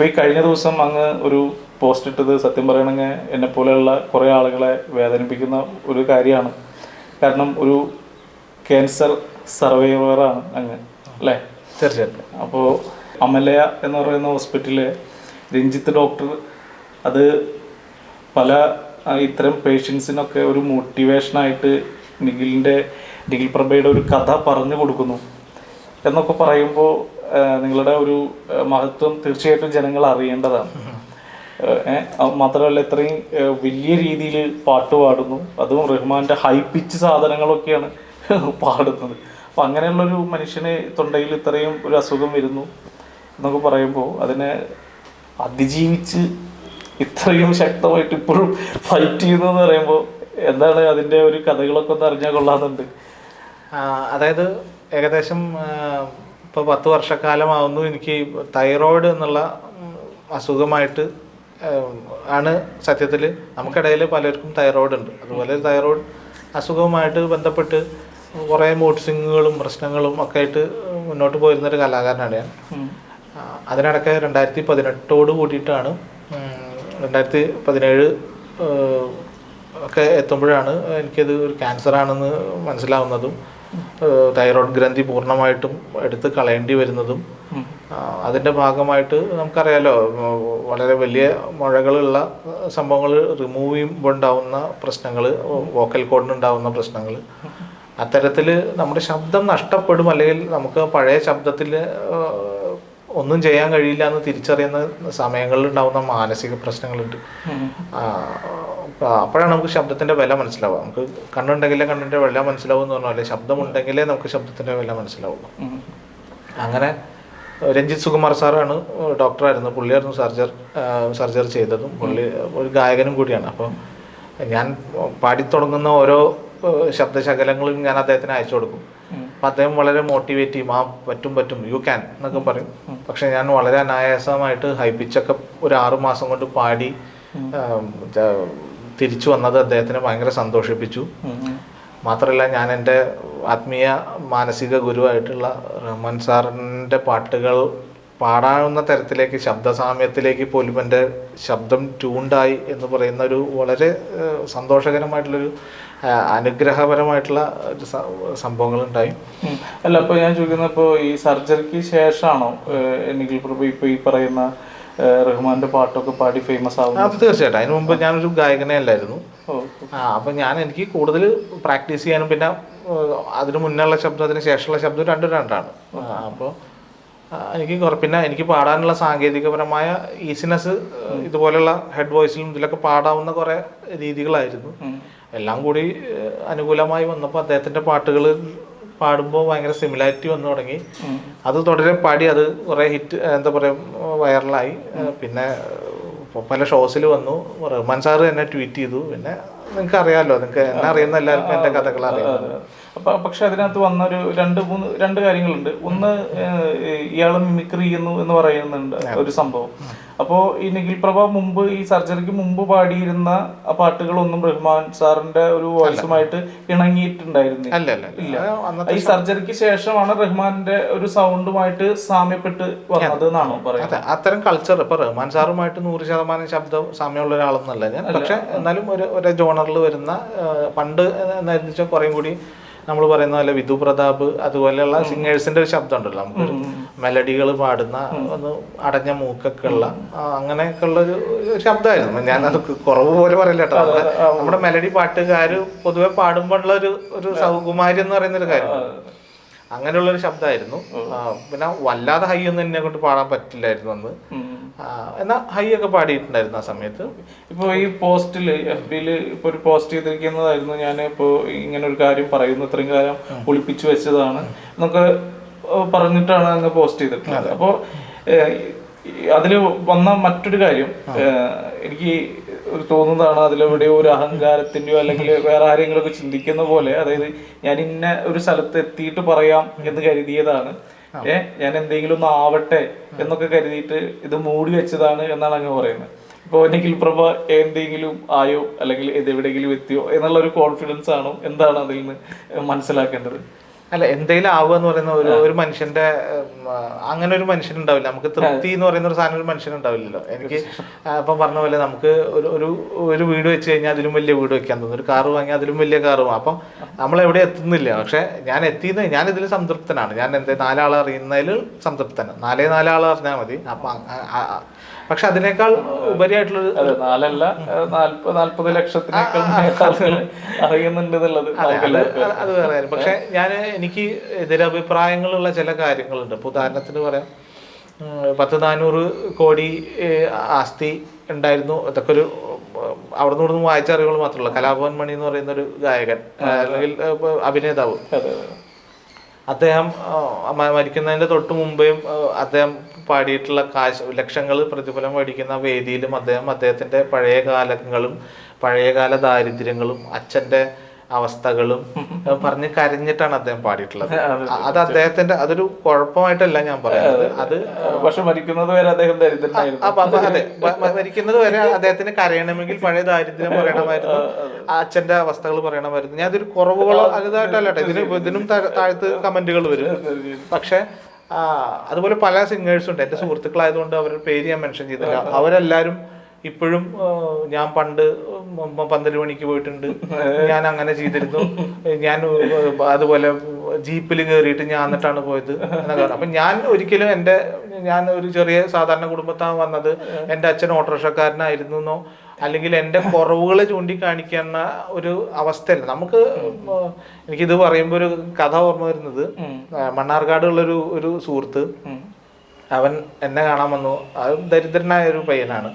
അപ്പോൾ ഈ കഴിഞ്ഞ ദിവസം അങ്ങ് ഒരു പോസ്റ്റ് ഇട്ടത് സത്യം പറയണമെങ്കിൽ എന്നെ പോലെയുള്ള കുറേ ആളുകളെ വേദനിപ്പിക്കുന്ന ഒരു കാര്യമാണ്. കാരണം ഒരു ക്യാൻസർ സർവൈവറാണ് അങ്ങ് അല്ലേ? തീർച്ചയായിട്ടും. അപ്പോൾ അമലയ എന്ന് പറയുന്ന ഹോസ്പിറ്റലിലെ രഞ്ജിത്ത് ഡോക്ടർ അത് പല ഇത്തരം പേഷ്യൻസിനൊക്കെ ഒരു മോട്ടിവേഷനായിട്ട് നിഖിലിന്റെ നിഖിൽ പ്രഭയുടെ ഒരു കഥ പറഞ്ഞു കൊടുക്കുന്നു. എന്നൊക്കെ പറയുമ്പോൾ നിങ്ങളുടെ ഒരു മഹത്വം തീർച്ചയായിട്ടും ജനങ്ങൾ അറിയേണ്ടതാണ്. മാത്രമല്ല ഇത്രയും വലിയ രീതിയിൽ പാട്ട് പാടുന്നു. അതും റഹ്മാന്റെ ഹൈ പിച്ച് സാധനങ്ങളൊക്കെയാണ് പാടുന്നത്. അപ്പം അങ്ങനെയുള്ളൊരു മനുഷ്യന് തൊണ്ടയിൽ ഇത്രയും ഒരു അസുഖം വരുന്നു എന്നൊക്കെ പറയുമ്പോൾ അതിനെ അതിജീവിച്ച് ഇത്രയും ശക്തമായിട്ട് ഇപ്പോഴും ഫൈറ്റ് ചെയ്യുന്നു എന്ന് പറയുമ്പോൾ എന്താണ് അതിന്റെ ഒരു കഥകളൊക്കെ ഒന്ന് അറിഞ്ഞാൽ കൊള്ളാമെന്നുണ്ട്. അതായത് ഏകദേശം ഇപ്പോൾ പത്ത് വർഷക്കാലമാവുന്നു. എനിക്ക് തൈറോയിഡ് എന്നുള്ള അസുഖമായിട്ട് ആണ് സത്യത്തിൽ നമുക്കിടയിൽ പലർക്കും തൈറോയിഡ് ഉണ്ട്. അതുപോലെ തൈറോയിഡ് അസുഖവുമായിട്ട് ബന്ധപ്പെട്ട് കുറേ മൂഡ് സ്വിങ്ങുകളും പ്രശ്നങ്ങളും ഒക്കെ ആയിട്ട് മുന്നോട്ട് പോയിരുന്നൊരു കലാകാരനാണ് ഞാൻ. അതിനിടയ്ക്ക് രണ്ടായിരത്തി പതിനെട്ടോട് കൂടിയിട്ടാണ് രണ്ടായിരത്തി പതിനേഴ് ഒക്കെ എത്തുമ്പോഴാണ് എനിക്കത് ഒരു ക്യാൻസർ ആണെന്ന് മനസ്സിലാവുന്നതും തൈറോയ്ഡ് ഗ്രന്ഥി പൂർണമായിട്ടും എടുത്ത് കളയേണ്ടി വരുന്നതും. അതിന്റെ ഭാഗമായിട്ട് നമുക്കറിയാലോ വളരെ വലിയ മുഴകളുള്ള സംഭവങ്ങൾ റിമൂവ് ചെയ്യുമ്പോൾ ഉണ്ടാവുന്ന പ്രശ്നങ്ങൾ വോക്കൽ കോഡിനുണ്ടാവുന്ന പ്രശ്നങ്ങൾ അത്തരത്തിൽ നമ്മുടെ ശബ്ദം നഷ്ടപ്പെടും അല്ലെങ്കിൽ നമുക്ക് പഴയ ശബ്ദത്തിൽ ഒന്നും ചെയ്യാൻ കഴിയില്ല എന്ന് തിരിച്ചറിയുന്ന സമയങ്ങളിൽ ഉണ്ടാവുന്ന മാനസിക പ്രശ്നങ്ങളുണ്ട്. അപ്പോഴാണ് നമുക്ക് ശബ്ദത്തിന്റെ വില മനസ്സിലാവുക. നമുക്ക് കണ്ണുണ്ടെങ്കിലേ കണ്ണിന്റെ വില മനസ്സിലാവും എന്ന് പറഞ്ഞാൽ ശബ്ദമുണ്ടെങ്കിലേ നമുക്ക് ശബ്ദത്തിന്റെ വില മനസ്സിലാവുള്ളൂ. അങ്ങനെ രഞ്ജിത് സുകുമാർ സാറാണ് ഡോക്ടറായിരുന്നു. പുള്ളിയായിരുന്നു സർജർ സർജറി ചെയ്തതും. പുള്ളി ഒരു ഗായകനും കൂടിയാണ്. അപ്പോൾ ഞാൻ പാടി തുടങ്ങുന്ന ഓരോ ശബ്ദശകലങ്ങളും ഞാൻ അദ്ദേഹത്തിന് അയച്ചു കൊടുക്കും. അപ്പം അദ്ദേഹം വളരെ മോട്ടിവേറ്റ് ചെയ്യും ആ പറ്റും പറ്റും യു ക്യാൻ എന്നൊക്കെ പറയും. പക്ഷെ ഞാൻ വളരെ അനായാസമായിട്ട് ഹൈ പിച്ചൊക്കെ ഒരു ആറു മാസം കൊണ്ട് പാടി തിരിച്ചു വന്നത് അദ്ദേഹത്തിനെ ഭയങ്കര സന്തോഷിപ്പിച്ചു. മാത്രമല്ല ഞാൻ എന്റെ ആത്മീയ മാനസിക ഗുരുവായിട്ടുള്ള റഹ്മാൻ സാറിന്റെ പാട്ടുകൾ പാടാവുന്ന തരത്തിലേക്ക് ശബ്ദസാമ്യത്തിലേക്ക് പോലും എന്റെ ശബ്ദം ട്യൂണ്ടായി എന്ന് പറയുന്ന ഒരു വളരെ സന്തോഷകരമായിട്ടുള്ളൊരു അനുഗ്രഹപരമായിട്ടുള്ള ഒരു സംഭവങ്ങൾ സംഭവങ്ങളുണ്ടായി. അല്ല അപ്പോൾ ഞാൻ ചോദിക്കുന്നത് ഇപ്പോൾ ഈ സർജറിക്ക് ശേഷമാണോ എനിക്ക് നിഖിൽ പ്രഭു ഇപ്പോൾ ഈ പറയുന്ന റഹ്മാന്റെ പാട്ടൊക്കെ പാടി ഫേമസ് ആവും അത് തീർച്ചയായിട്ടും. അതിന് മുമ്പ് ഞാനൊരു ഗായകനെ അല്ലായിരുന്നു. ഓ, ആ അപ്പം ഞാൻ എനിക്ക് കൂടുതൽ പ്രാക്ടീസ് ചെയ്യാനും പിന്നെ അതിന് മുന്നേ ഉള്ള ശബ്ദം അതിന് ശേഷമുള്ള ശബ്ദം രണ്ടും രണ്ടാണ്. അപ്പോൾ എനിക്ക് കുറെ പിന്നെ എനിക്ക് പാടാനുള്ള സാങ്കേതികപരമായ ഈസിനെസ് ഇതുപോലെയുള്ള ഹെഡ് വോയിസിലും ഇതിലൊക്കെ പാടാവുന്ന കുറേ രീതികളായിരുന്നു. എല്ലാം കൂടി അനുകൂലമായി വന്നപ്പോൾ അദ്ദേഹത്തിന്റെ പാട്ടുകൾ പാടുമ്പോൾ ഭയങ്കര സിമിലാരിറ്റി വന്നു തുടങ്ങി. അത് തുടരെ പാടി അത് കുറേ ഹിറ്റ് എന്താ പറയുക വൈറലായി. പിന്നെ പല ഷോസിൽ വന്നു. റഹ്മാൻ സാറ് എന്നെ ട്വീറ്റ് ചെയ്തു. പിന്നെ നിങ്ങൾക്ക് അറിയാമല്ലോ നിങ്ങൾക്ക് എന്നെ അറിയുന്ന എല്ലാവർക്കും എന്റെ കഥകൾ അറിയാം. പക്ഷെ അതിനകത്ത് വന്നൊരു രണ്ട് മൂന്ന് രണ്ട് കാര്യങ്ങളുണ്ട്. ഒന്ന് ഇയാൾ ഇയാൾ മിമിക്രി ചെയ്യുന്നു എന്ന് പറയുന്നുണ്ട് ഒരു സംഭവം. അപ്പോ ഈ നിഖിൽ പ്രഭ മുമ്പ് ഈ സർജറിക്ക് മുമ്പ് പാടിയിരുന്ന ആ പാട്ടുകളൊന്നും റഹ്മാൻ സാറിന്റെ ഒരു വോയിസുമായിട്ട് ഇണങ്ങിയിട്ടുണ്ടായിരുന്നില്ല. ഈ സർജറിക്ക് ശേഷമാണ് റഹ്മാന്റെ ഒരു സൗണ്ടുമായിട്ട് സാമ്യപ്പെട്ട് വന്നത് എന്നാണോ പറയുന്നത്. അതെ അത്തരം കൾച്ചർ ഇപ്പൊ റഹ്മാൻ സാറുമായിട്ട് നൂറ് ശതമാനം ശബ്ദം സാമ്യമുള്ള ഒരാളൊന്നല്ല ഞാൻ. പക്ഷെ എന്നാലും ഒരു ഒരു ജോണറിൽ വരുന്ന പണ്ട് എന്നായിരുന്നു വെച്ചാൽ കുറേ കൂടി നമ്മൾ പറയുന്ന പോലെ വിധു പ്രതാപ് അതുപോലെയുള്ള സിംഗേഴ്സിന്റെ ഒരു ശബ്ദം ഉണ്ടല്ലോ നമുക്ക് മെലഡികൾ പാടുന്ന ഒന്ന് അടഞ്ഞ മൂക്കൊക്കെ ഉള്ള അങ്ങനെയൊക്കെ ഉള്ള ഒരു ശബ്ദമായിരുന്നു. ഞാൻ അത് കുറവ് പോലെ പറയില്ല കേട്ടോ. നമ്മുടെ മെലഡി പാട്ടുകാർ പൊതുവെ പാടുമ്പോഴുള്ള ഒരു ഒരു സൗകുമാരി എന്ന് പറയുന്ന ഒരു കാര്യം. അങ്ങനെയുള്ള ഒരു ശബ്ദമായിരുന്നു. പിന്നെ വല്ലാതെ ഹൈ ഒന്നും എന്നെ കൊണ്ട് പാടാൻ പറ്റില്ലായിരുന്നു അന്ന്. ഉം. ആ, എന്നാ ഹൈ ഒക്കെ പാടിയിട്ടുണ്ടായിരുന്നു ആ സമയത്ത്? ഇപ്പൊ ഈ പോസ്റ്റിൽ എഫ് ബിയിൽ ഇപ്പൊ ഒരു പോസ്റ്റ് ചെയ്തിരിക്കുന്നതായിരുന്നു. ഞാൻ ഇപ്പോ ഇങ്ങനെ ഒരു കാര്യം പറയുന്നു. ഇത്രയും കാലം ഒളിപ്പിച്ചു വെച്ചതാണ് എന്നൊക്കെ പറഞ്ഞിട്ടാണ് അങ്ങ് പോസ്റ്റ് ചെയ്തിട്ടുള്ളത്. അപ്പോൾ അതിൽ അതിൽ വന്ന മറ്റൊരു കാര്യം എനിക്ക് തോന്നുന്നതാണ് അതിലെവിടെയോ ഒരു അഹങ്കാരത്തിന്റെയോ അല്ലെങ്കിൽ വേറെ ആരെങ്കിലും ഒക്കെ ചിന്തിക്കുന്ന പോലെ അതായത് ഞാൻ ഇന്ന ഒരു സ്ഥലത്ത് എത്തിയിട്ട് പറയാം എന്ന് കരുതിയതാണ്. ഏ ഞാൻ എന്തെങ്കിലും ഒന്ന് ആവട്ടെ എന്നൊക്കെ കരുതിയിട്ട് ഇത് മൂടി വെച്ചതാണ് എന്നാണ് അങ്ങ് പറയുന്നത്. ഇപ്പോൾ നിഖിൽ പ്രഭ എന്തെങ്കിലും ആയോ അല്ലെങ്കിൽ ഇത് എവിടെയെങ്കിലും എത്തിയോ എന്നുള്ള ഒരു കോൺഫിഡൻസ് ആണോ? എന്താണ് അതിൽ നിന്ന് മനസ്സിലാക്കേണ്ടത്? അല്ല എന്തെങ്കിലും ആവുക എന്ന് പറയുന്ന ഒരു ഒരു മനുഷ്യന്റെ അങ്ങനെ ഒരു മനുഷ്യൻ ഉണ്ടാവില്ല. നമുക്ക് തൃപ്തി എന്ന് പറയുന്ന ഒരു സാധനം ഒരു മനുഷ്യൻ ഉണ്ടാവില്ലല്ലോ. എനിക്ക് ഇപ്പം പറഞ്ഞ പോലെ നമുക്ക് ഒരു ഒരു ഒരു വീട് വെച്ച് കഴിഞ്ഞാൽ അതിലും വലിയ വീട് വെക്കാൻ തോന്നും. ഒരു കാറ് വാങ്ങി അതിലും വലിയ കാറ് വാങ്ങും. അപ്പം നമ്മൾ എവിടെ എത്തുന്നില്ല. പക്ഷെ ഞാൻ എത്തിയത് ഞാൻ ഇതിൽ സംതൃപ്തനാണ്. ഞാൻ എന്തേ നാലാളെ അറിയുന്നതിൽ സംതൃപ്തനാണ്. നാലേ നാലാളെ അറിഞ്ഞാൽ മതി. അപ്പം പക്ഷെ അതിനേക്കാൾ ഉപരിയായിട്ടുള്ള നാലല്ല നാല്പത് ലക്ഷത്തിനേക്കാൾ അറിയുന്നുണ്ട് എന്നുള്ളത് അത് വേറെ പക്ഷെ ഞാൻ എനിക്ക് എതിരഭിപ്രായങ്ങളുള്ള ചില കാര്യങ്ങളുണ്ട്. ഇപ്പൊ ഉദാഹരണത്തിന് പറയാം പത്ത് നാനൂറ് കോടി ആസ്തി ഉണ്ടായിരുന്നു. അതൊക്കെ ഒരു അവിടെ അവിടുന്ന് ഇവിടുന്ന് വായിച്ച അറിവുകൾ മാത്രമല്ല. കലാഭവൻ മണി എന്ന് പറയുന്ന ഒരു ഗായകൻ അല്ലെങ്കിൽ അഭിനേതാവ്. അദ്ദേഹം മരിക്കുന്നതിന്റെ തൊട്ട് മുമ്പേയും അദ്ദേഹം പാടിയിട്ടുള്ള കാശ് ലക്ഷങ്ങൾ പ്രതിഫലം മേടിക്കുന്ന വേദിയിലും അദ്ദേഹം അദ്ദേഹത്തിന്റെ പഴയ കാലങ്ങളും പഴയകാല ദാരിദ്ര്യങ്ങളും അച്ഛന്റെ അവസ്ഥകളും പറഞ്ഞ് കരഞ്ഞിട്ടാണ് അദ്ദേഹം പാടിയിട്ടുള്ളത്. അത് അദ്ദേഹത്തിന്റെ അതൊരു കുഴപ്പമായിട്ടല്ല ഞാൻ പറയുന്നത്. അത് പക്ഷെ മരിക്കുന്നത് വരെ അദ്ദേഹം അതെ മരിക്കുന്നത് വരെ അദ്ദേഹത്തിന് കരയണമെങ്കിൽ പഴയ ദാരിദ്ര്യം പറയണമായിരുന്നു. അച്ഛന്റെ അവസ്ഥകൾ പറയണമായിരുന്നു. ഞാൻ ഇതൊരു കുറവുകളോ അതായിട്ടല്ല ഇതിന് ഇതിനും താഴ്- താഴത്ത് കമന്റുകൾ വരും. പക്ഷെ അതുപോലെ പല സിംഗേഴ്സും ഉണ്ട് എന്റെ സുഹൃത്തുക്കളായതുകൊണ്ട് അവരുടെ പേര് ഞാൻ മെൻഷൻ ചെയ്തില്ല. അവരെല്ലാരും ഇപ്പോഴും ഞാൻ പണ്ട് പന്തൽ മണിക്ക് പോയിട്ടുണ്ട്. ഞാൻ അങ്ങനെ ചെയ്തിരുന്നു. ഞാൻ അതുപോലെ ജീപ്പിൽ കയറിയിട്ട് ഞാൻ എന്നിട്ടാണ് പോയത്. അപ്പൊ ഞാൻ ഒരിക്കലും എന്റെ ഞാൻ ഒരു ചെറിയ സാധാരണ കുടുംബത്താണ് വന്നത്. എന്റെ അച്ഛൻ ഓട്ടോറിക്ഷക്കാരനായിരുന്നു എന്നോ അല്ലെങ്കിൽ എന്റെ കുറവുകളെ ചൂണ്ടിക്കാണിക്കുന്ന ഒരു അവസ്ഥയല്ല. നമുക്ക് എനിക്കിത് പറയുമ്പോൾ ഒരു കഥ ഓർമ്മ വരുന്നത്. മണ്ണാർക്കാട് മണ്ണാർക്കാടുള്ളൊരു ഒരു സുഹൃത്ത്. അവൻ എന്നെ കാണാൻ വന്നു. അത് ദരിദ്രനായ ഒരു പയ്യനാണ്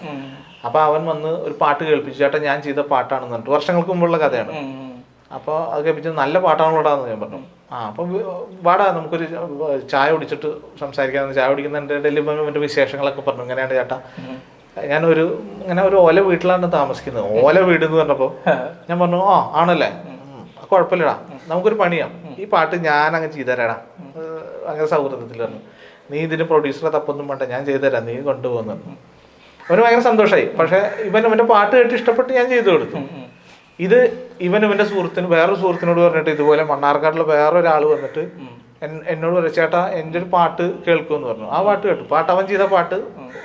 അപ്പൊ അവൻ വന്ന് ഒരു പാട്ട് കേൾപ്പിച്ചു. ചേട്ടാ ഞാൻ ചെയ്ത പാട്ടാണെന്ന് പറഞ്ഞിട്ട്. വർഷങ്ങൾക്ക് മുമ്പുള്ള കഥയാണ്. അപ്പോൾ അത് കേൾപ്പിച്ചത് നല്ല പാട്ടാണല്ലോടാന്ന് ഞാൻ പറഞ്ഞു. ആ അപ്പൊ വാടാ നമുക്കൊരു ചായ കുടിച്ചിട്ട് സംസാരിക്കാമെന്ന് ചായ കുടിക്കുന്നതിന്റെ ഇവന്റെ വിശേഷങ്ങളൊക്കെ പറഞ്ഞു. ഇങ്ങനെയാണ് ചേട്ടാ? ഞാനൊരു ഒരു ഇങ്ങനെ ഒരു ഓല വീട്ടിലാണ് താമസിക്കുന്നത്. ഓല വീട് എന്ന് പറഞ്ഞപ്പോൾ ഞാൻ പറഞ്ഞു ആ ആണല്ലേ? കുഴപ്പമില്ലടാ. നമുക്കൊരു പണിയാം. ഈ പാട്ട് ഞാൻ അങ്ങ് ചെയ്തുതരാടാ അങ്ങനെ സൗഹൃദത്തിൽ പറഞ്ഞു. നീ ഇതിന് പ്രൊഡ്യൂസറെ തപ്പൊന്നും വേണ്ട. ഞാൻ ചെയ്തുതരാം നീ കൊണ്ടുപോകുന്നു അവന് ഭയങ്കര സന്തോഷമായി പക്ഷെ ഇവൻ അവന്റെ പാട്ട് കേട്ട് ഇഷ്ടപ്പെട്ട് ഞാൻ ചെയ്തു കൊടുത്തു. ഇത് ഇവൻ ഇവന്റെ സുഹൃത്തിന് വേറൊരു സുഹൃത്തിനോട് പറഞ്ഞിട്ട് ഇതുപോലെ മണ്ണാർക്കാട്ടിലെ വേറൊരാൾ വന്നിട്ട് എന്നോട് പറഞ്ഞു ചേട്ടാ എന്റെ ഒരു പാട്ട് കേൾക്കുമെന്ന് പറഞ്ഞു. ആ പാട്ട് കേട്ടു. പാട്ട് അവൻ ചെയ്ത പാട്ട്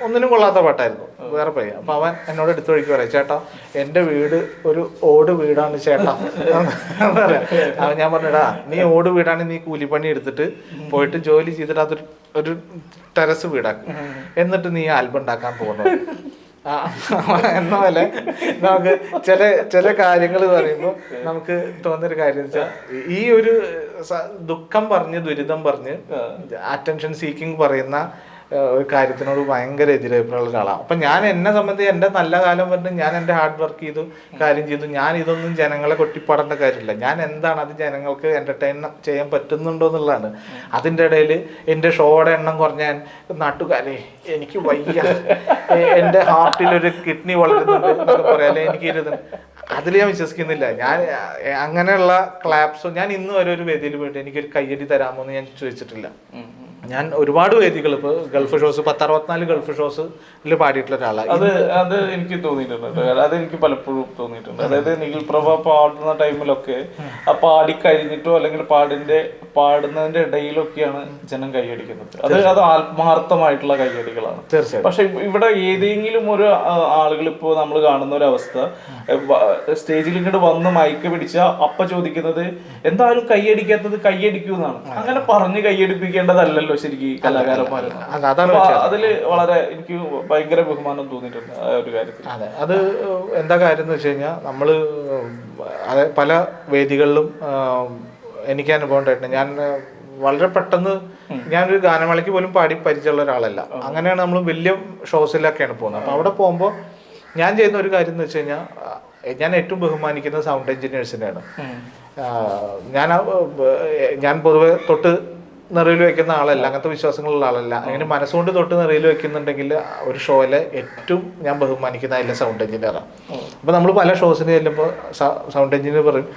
ഒന്നിനും കൊള്ളാത്ത പാട്ടായിരുന്നു. വേറെ പയ്യ അപ്പൊ അവൻ എന്നോട് എടുത്തു വഴിക്ക് പറയാം ചേട്ടാ എന്റെ വീട് ഒരു ഓട് വീടാണ് ചേട്ടാ. അവൻ ഞാൻ പറഞ്ഞടാ നീ ഓട് വീടാണ് നീ കൂലിപ്പണി എടുത്തിട്ട് പോയിട്ട് ജോലി ചെയ്തിട്ട് അതൊരു ഒരു ടെറസ് വീടാക്കും. എന്നിട്ട് നീ ആൽബം ഉണ്ടാക്കാൻ പോകുന്നു. എന്ന പോലെ നമുക്ക് ചില ചില കാര്യങ്ങൾ പറയുമ്പോൾ നമുക്ക് തോന്നുന്നൊരു കാര്യം വെച്ചാൽ ഈ ഒരു ദുഃഖം പറഞ്ഞ് ദുരിതം പറഞ്ഞ് അറ്റൻഷൻ സീക്കിംഗ് പറയുന്ന ഒരു കാര്യത്തിനോട് ഭയങ്കര എതിരഭിപ്രായമുള്ള ഒരാളാണ് അപ്പം ഞാൻ എന്നെ സംബന്ധിച്ച് എന്റെ നല്ല കാലം പറഞ്ഞ് ഞാൻ എന്റെ ഹാർഡ് വർക്ക് ചെയ്തു കാര്യം ചെയ്തു. ഞാൻ ഇതൊന്നും ജനങ്ങളെ കൊട്ടിപ്പാടേണ്ട കാര്യമില്ല. ഞാൻ എന്താണ് അത് ജനങ്ങൾക്ക് എന്റർടൈൻ ചെയ്യാൻ പറ്റുന്നുണ്ടോ എന്നുള്ളതാണ്. അതിന്റെ ഇടയിൽ എന്റെ ഷോയുടെ എണ്ണം കുറഞ്ഞാൽ നാട്ടുകാരെ എനിക്ക് വയ്യ. എന്റെ ഹാർട്ടിൽ ഒരു കിഡ്നി വളരുന്നുണ്ട് എന്നൊക്കെ പറയാം. അല്ലെ എനിക്ക് അതിൽ ഞാൻ വിശ്വസിക്കുന്നില്ല. ഞാൻ അങ്ങനെയുള്ള ക്ലാപ്സോ ഞാൻ ഇന്ന് ഒരു വേദിയിൽ പോയിട്ട് എനിക്കൊരു കയ്യടി തരാമോ എന്ന് ഞാൻ ചോദിച്ചിട്ടില്ല. ഞാൻ ഒരുപാട് വേദികൾ ഇപ്പോൾ ഗൾഫ് ഷോസ് പത്തറുപത്തിനാല് ഗൾഫ് ഷോസിൽ പാടിയിട്ടുള്ള ഒരാളാണ് അത് അത് എനിക്ക് തോന്നിയിട്ടുണ്ട്. അത് എനിക്ക് പലപ്പോഴും തോന്നിയിട്ടുണ്ട്. അതായത് നിഖിൽ പ്രഭ പാടുന്ന ടൈമിലൊക്കെ ആ പാടി കഴിഞ്ഞിട്ടോ അല്ലെങ്കിൽ പാടിന്റെ പാടുന്നതിന്റെ ഇടയിലൊക്കെയാണ് ജനം കൈയടിക്കുന്നത്. അത് അത് ആത്മാർത്ഥമായിട്ടുള്ള കൈയടികളാണ്. തീർച്ചയായും. പക്ഷെ ഇവിടെ ഏതെങ്കിലും ഒരു ആളുകൾ ഇപ്പോൾ നമ്മൾ കാണുന്ന ഒരു അവസ്ഥ സ്റ്റേജിൽ ഇങ്ങോട്ട് വന്ന് മയക്ക് പിടിച്ച അപ്പ ചോദിക്കുന്നത് എന്തായാലും കൈയടിക്കാത്തത് കൈയടിക്കൂ എന്നാണ്. അങ്ങനെ പറഞ്ഞ് കൈയടിപ്പിക്കേണ്ടതല്ലല്ലോ ശരിക്കും ഈ കലാകാരന്മാരാണ് അതിൽ വളരെ എനിക്ക് ഭയങ്കര ബഹുമാനം തോന്നിയിട്ടുണ്ട് ആ ഒരു കാര്യത്തിൽ. അതെ അത് എന്താ കാര്യം എന്ന് വെച്ച് കഴിഞ്ഞാൽ നമ്മൾ അതെ പല വേദികളിലും എനിക്ക് അനുഭവം ഉണ്ടായിട്ടുണ്ട്. ഞാൻ വളരെ പെട്ടെന്ന് ഞാനൊരു ഗാനമേളയ്ക്ക് പോലും പാടി പരിചയമുള്ള ഒരാളല്ല. അങ്ങനെയാണ് നമ്മൾ വലിയ ഷോസിലൊക്കെയാണ് പോകുന്നത്. അപ്പോൾ അവിടെ പോകുമ്പോൾ ഞാൻ ചെയ്യുന്ന ഒരു കാര്യം എന്ന് വെച്ച് കഴിഞ്ഞാൽ ഞാൻ ഏറ്റവും ബഹുമാനിക്കുന്ന സൗണ്ട് എഞ്ചിനീയേഴ്സിനെയാണ് ഞാൻ ഞാൻ പൊതുവെ തൊട്ട് നിറയിൽ വെക്കുന്ന ആളല്ല അങ്ങനത്തെ വിശ്വാസങ്ങളുള്ള ആളല്ല. അങ്ങനെ മനസ്സുകൊണ്ട് തൊട്ട് നിറയിൽ വെക്കുന്നുണ്ടെങ്കിൽ ഒരു ഷോയിലെ ഏറ്റവും ഞാൻ ബഹുമാനിക്കുന്ന അതിലെ സൗണ്ട് എഞ്ചിനീയറാണ് അപ്പോൾ നമ്മൾ പല ഷോസിന് ചെല്ലുമ്പോൾ സൗണ്ട് എഞ്ചിനീയർ പറയും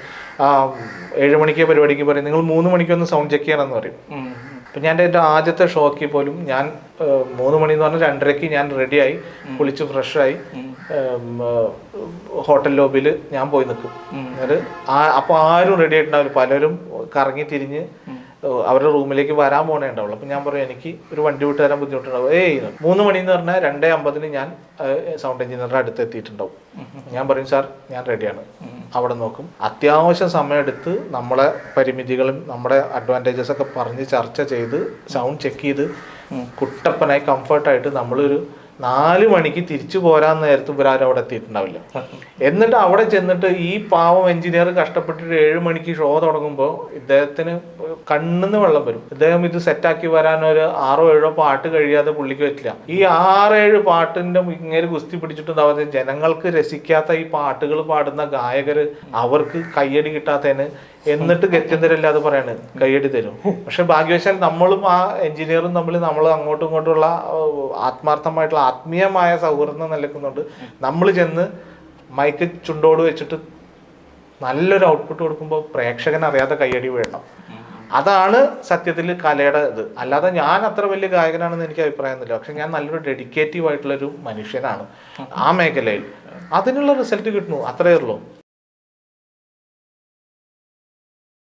ഏഴ് മണിക്ക് പരിപാടിക്ക് പറയും നിങ്ങൾ മൂന്ന് മണിക്കൊന്ന് സൗണ്ട് ചെക്ക് ചെയ്യണമെന്ന് പറയും. അപ്പം ഞാൻ എന്റെ ആദ്യത്തെ ഷോക്ക് പോലും ഞാൻ മൂന്ന് മണി എന്ന് പറഞ്ഞാൽ രണ്ടരയ്ക്ക് ഞാൻ റെഡിയായി കുളിച്ച് ഫ്രഷായി ഹോട്ടൽ ലോബിയിൽ ഞാൻ പോയി നിൽക്കും. അത് ആ അപ്പോൾ ആരും റെഡി ആയിട്ടുണ്ടാവില്ല. പലരും കറങ്ങി തിരിഞ്ഞ് അവരുടെ റൂമിലേക്ക് വരാൻ പോണേ ഉണ്ടാവുള്ളൂ. അപ്പം ഞാൻ പറയും എനിക്ക് ഒരു വണ്ടി വിട്ട് തരാൻ ബുദ്ധിമുട്ടുണ്ടാവും. ഏയ് മൂന്ന് മണി എന്ന് പറഞ്ഞാൽ രണ്ടേ അമ്പതിന് ഞാൻ സൗണ്ട് എഞ്ചിനീയറുടെ അടുത്ത് എത്തിയിട്ടുണ്ടാവും. ഞാൻ പറയും സാർ ഞാൻ റെഡിയാണ് അവിടെ നോക്കും. അത്യാവശ്യം സമയമെടുത്ത് നമ്മളെ പരിമിതികളും നമ്മുടെ അഡ്വാന്റേജസ് ഒക്കെ പറഞ്ഞ് ചർച്ച ചെയ്ത് സൗണ്ട് ചെക്ക് ചെയ്ത് കുട്ടപ്പനായി കംഫർട്ടായിട്ട് നമ്മളൊരു നാല് മണിക്ക് തിരിച്ചു പോരാൻ നേരത്ത് ഇവരാരും അവിടെ എത്തിയിട്ടുണ്ടാവില്ല. എന്നിട്ട് അവിടെ ചെന്നിട്ട് ഈ പാവം എഞ്ചിനീയർ കഷ്ടപ്പെട്ടിട്ട് ഏഴ് മണിക്ക് ഷോ തുടങ്ങുമ്പോൾ ഇദ്ദേഹത്തിന് കണ്ണിന്ന് വെള്ളം വരും. ഇദ്ദേഹം ഇത് സെറ്റാക്കി വരാൻ ഒരു ആറോ ഏഴോ പാട്ട് കഴിയാതെ പുള്ളിക്ക് പറ്റില്ല. ഈ ആറേഴ് പാട്ടിന്റെ ഇങ്ങനെ ഗുസ്തി പിടിച്ചിട്ട് അവർ ജനങ്ങൾക്ക് രസിക്കാത്ത ഈ പാട്ടുകൾ പാടുന്ന ഗായകര് അവർക്ക് കയ്യടി കിട്ടാത്തതിന് എന്നിട്ട് ഗത്യന്തരമില്ലാതെ പറയാണ്. കൈയടി തരും. പക്ഷെ ഭാഗ്യവശാൽ നമ്മളും ആ എഞ്ചിനീയറും തമ്മിൽ നമ്മൾ അങ്ങോട്ടും ഇങ്ങോട്ടുള്ള ആ, ആത്മാർത്ഥമായിട്ടുള്ള ആത്മീയമായ സൗഹൃദം നിലക്കുന്നുണ്ട് നമ്മൾ ചെന്ന് മൈക്ക് ചുണ്ടോട് വെച്ചിട്ട് നല്ലൊരു ഔട്ട്പുട്ട് കൊടുക്കുമ്പോൾ പ്രേക്ഷകൻ അറിയാതെ കൈയടി വീഴണം അതാണ് സത്യത്തിൽ കലയുടെ ഇത്. അല്ലാതെ ഞാൻ അത്ര വലിയ ഗായകനാണെന്ന് എനിക്ക് അഭിപ്രായമൊന്നുമില്ല. പക്ഷെ ഞാൻ നല്ലൊരു ഡെഡിക്കേറ്റീവ് ആയിട്ടുള്ളൊരു മനുഷ്യനാണ് ആ മേഖലയിൽ. അതിനുള്ള റിസൾട്ട് കിട്ടുന്നു. അത്രയേ ഉള്ളൂ.